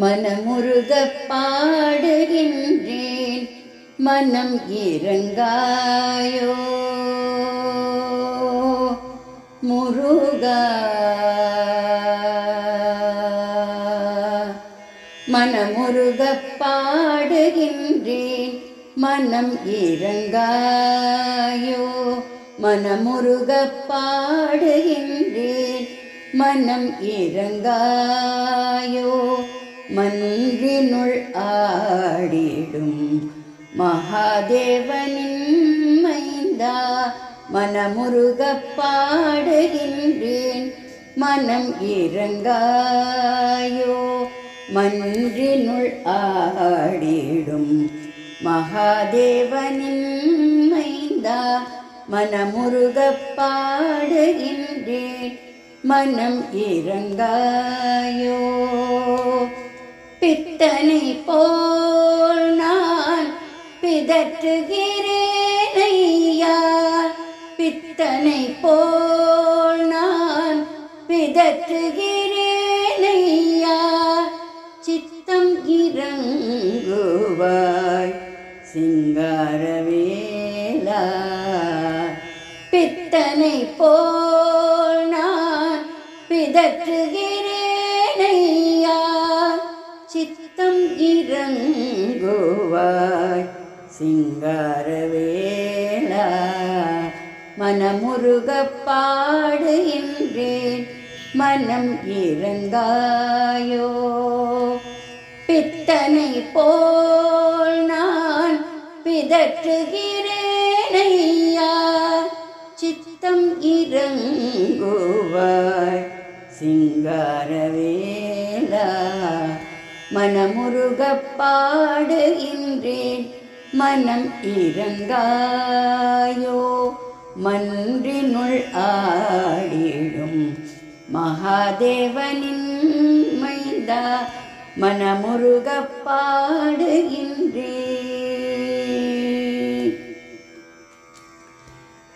மனமுருக பாடுகின்றேன் மனம் இறங்காயோ? முருகா. மனமுருக பாடுகின்றேன் மனம் இறங்காயோ? மனமுருக பாடுகின்றேன் மனம் இறங்காயோ? மன்றினுள் ஆடிடும். மகாதேவனின் மைந்தா மனமுருக பாடுகின்றேன். மனம் இறங்காயோ மன்றினுள் ஆடிடும். மகாதேவனின் மைந்தா மனமுருக பாடுகின்றேன். மனம் இறங்காயோ போல் நான் பிதற்றுகிறேன் ஐயா. பித்தனை போல் நான் பிதற்றுகிறேன் ஐயா. சித்தம் இறங்குவாய் சிங்காரவேலா பித்தனை போல் நான் பிதற்றுகிறேன் ஐயா. சித்த இறங்குவாய். சிங்காரவேலா மனமுருக பாடுகின்றேன். மனம் இறங்காயோ பித்தனை போல் நான் பிதற்றுகிறேனையா சித்தம் இறங்குவாய். சிங்காரவேலா மனமுருக பாடுகின்றேன் மனம் இறங்காயோ? மன்றினுள் ஆடிடும் மகாதேவனின் மைந்தா. மனமுருக பாடுகின்றேன்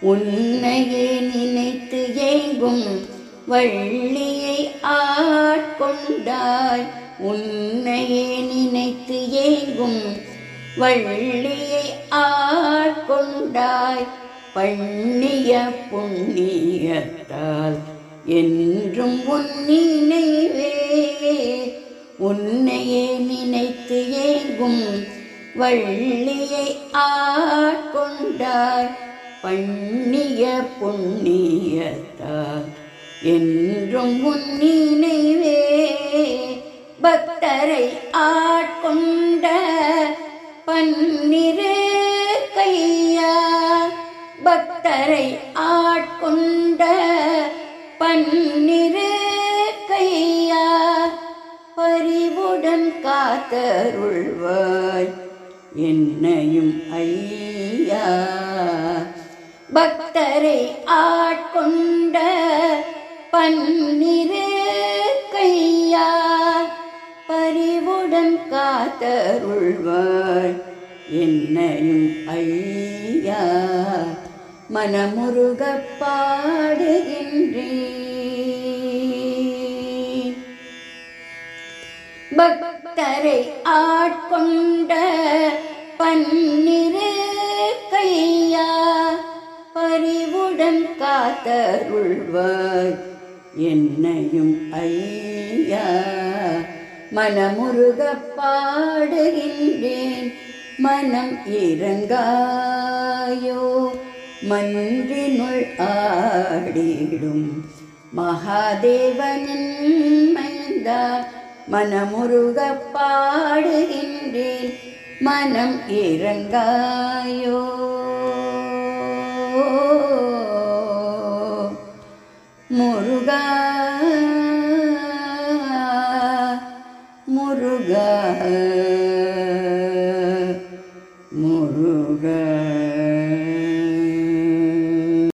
உன்னையே நினைத்து ஏங்கும் வள்ளியே கொண்டாய் உன்னையே நினைத்து ஏங்கும் வள்ளியை ஆட்கொண்டாய் பண்ணிய புண்ணியத்தால் என்றும் உன் நினைவே. உன்னையே நினைத்து ஏங்கும் வள்ளியை ஆட்கொண்டாய் பண்ணிய புண்ணியத்தால் என்றும் உன் பக்தரை ஆட்கொண்ட பன்னிரு கையா? பக்தரை ஆட்கொண்ட பன்னிரு கையா? பரிவுடன் காத்தருள்வாய் என்னையும் ஐயா. பக்தரை ஆட்கொண்ட பன்னிரு கையார் பரிவுடன் காத்தருள்வாய் என்னையும் ஐயா மனமுருக பாடுகின்றேன் பக்தரை ஆட்கொண்ட பன்னிரு கையா பரிவுடன் காத்தருள்வாய் என்னையும் ஐயா மனமுருக பாடுகின்றேன். மனம் இறங்காயோ மன்றினுள் ஆடிடும். மகாதேவனின் மைந்தா மனமுருக பாடுகின்றேன். மனம் இறங்காயோ முருகா